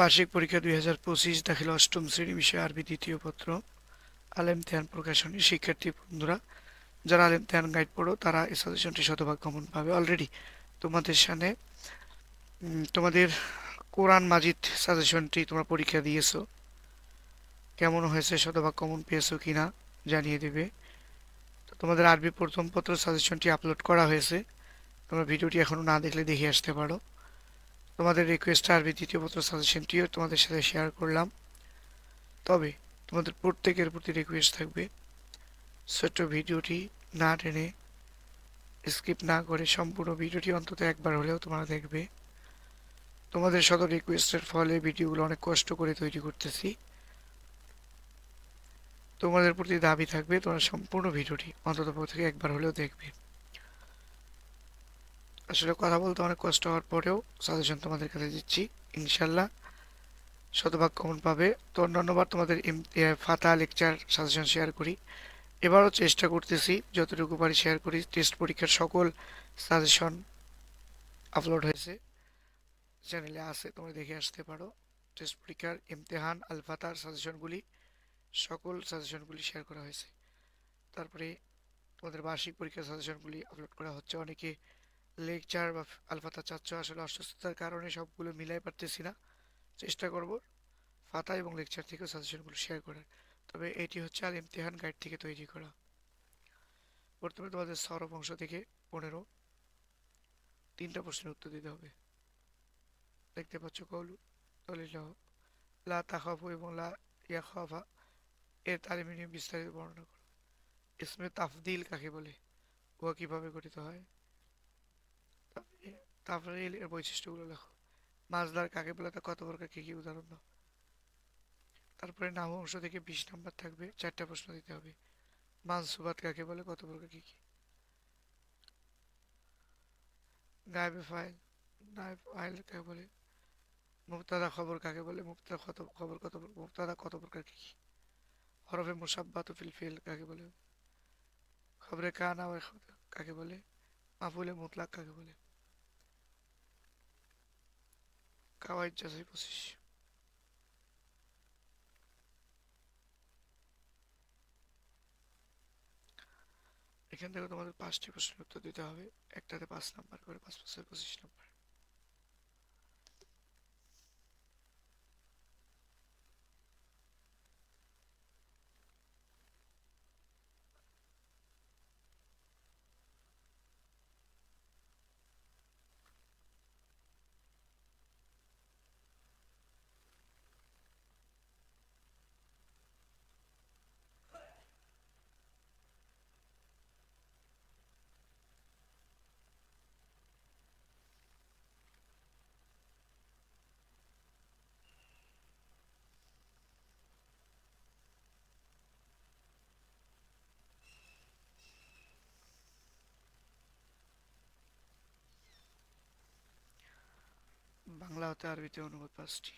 বার্ষিক পরীক্ষা দুই হাজার পঁচিশ দাখিল অষ্টম শ্রেণি বিষয়ে আরবি দ্বিতীয় পত্র। আলেম তেহান প্রকাশনী। শিক্ষার্থী বন্ধুরা, যারা আলেম তেহান গাইড পড়ো, তারা এই সাজেশনটি শতভাগ কমন পাবে অলরেডি তোমাদের সামনে তোমাদের কোরআন মাজিদ সাজেশনটি তোমরা পরীক্ষা দিয়েছ। কেমন হয়েছে, শতভাগ কমন পেয়েছ কিনা জানিয়ে দেবে। তো তোমাদের আরবি প্রথম পত্র সাজেশনটি আপলোড করা হয়েছে। তোমরা ভিডিওটি এখনও না দেখলে দেখে আসতে পারো। তোমাদের রিকোয়েস্ট আরবি দ্বিতীয় পত্র সাজেশনটিও তোমাদের সাথে শেয়ার করলাম। তবে তোমাদের প্রত্যেকের প্রতি রিকোয়েস্ট থাকবে। ছোট্ট ভিডিওটি না টেনে স্কিপ না করে সম্পূর্ণ ভিডিওটি অন্তত একবার হলেও তোমরা দেখবে। তোমাদের শত রিকোয়েস্টের ফলে ভিডিওগুলো অনেক কষ্ট করে তৈরি করতেছি। তোমাদের প্রতি দাবি থাকবে তোমরা সম্পূর্ণ ভিডিওটি অন্তত থেকে একবার হলেও দেখবে। আসলে কথা বলতে অনেক কষ্ট হওয়ার পরেও সাজেশন তোমাদের কাছে দিচ্ছি। ইনশাল্লাহ শতভাগ কমন পাবে। তো অন্যান্যবার তোমাদের ফাতা লেকচার সাজেশন শেয়ার করি। এবারও চেষ্টা করতেছি, যতটুকু পারি শেয়ার করি। টেস্ট পরীক্ষার সকল সাজেশন আপলোড হয়েছে। চ্যানেলে আছে, তোমরা দেখে আসতে পারো। টেস্ট পরীক্ষার ইমতেহান আল ফাতার সাজেশনগুলি সকল সাজেশনগুলি শেয়ার করা হয়েছে। তারপরে তোমাদের বার্ষিক পরীক্ষার সাজেশনগুলি আপলোড করা হচ্ছে। অনেকে লেকচার বা আলফাতা চাচ্ছ, আসলে অসুস্থতার কারণে সবগুলো মিলাই পারতেছি না। চেষ্টা করব ফাতা এবং লেকচার থেকেও সাজেশনগুলো শেয়ার করার। তবে এটি হচ্ছে আল ইমতিহান গাইড থেকে তৈরি করা। প্রথমে তোমাদের সরব অংশ থেকে পনেরো। তিনটা প্রশ্নের উত্তর দিতে হবে। দেখতে পাচ্ছ কৌলু লা তাখাফু এবং লা ইয়াখাফা, এর তালিমি বিস্তারিত বর্ণনা করো। ইসমে তাফদিল কাকে বলে? উহা কীভাবে গঠিত হয়? তারপরে এর বৈশিষ্ট্যগুলো লেখো। মাজদার কাকে বলে কত প্রকার কি কি উদাহরণ দাও। তারপরে নাম অংশ থেকে বিশ নাম্বার থাকবে, চারটা প্রশ্ন দিতে হবে। মানসুবাত কাকে বলে, কত প্রকার কি কি। গায়েবে ফাইল নায়েব ফাইল কাকে বলে। মুক্তাদা খবর কাকে বলে মুক্তাদা কত, খবর কত মুক্তাদা কত প্রকার কি কি। হরফে মুসাব্বাত ফিল ফিল কাকে বলে। খবরে কানা কাকে বলে। মাফুলে মুতলাক কাকে বলে। কাওয়াইদ যাচাই পঁচিশ এখান থেকে তোমাদের পাঁচটি প্রশ্নের উত্তর দিতে হবে। একটাতে পাঁচ নাম্বার করে পাঁচ পাঁচের পঁচিশ নাম্বার। বাংলা হতে আরবিতে অনুবাদ পাঁচটি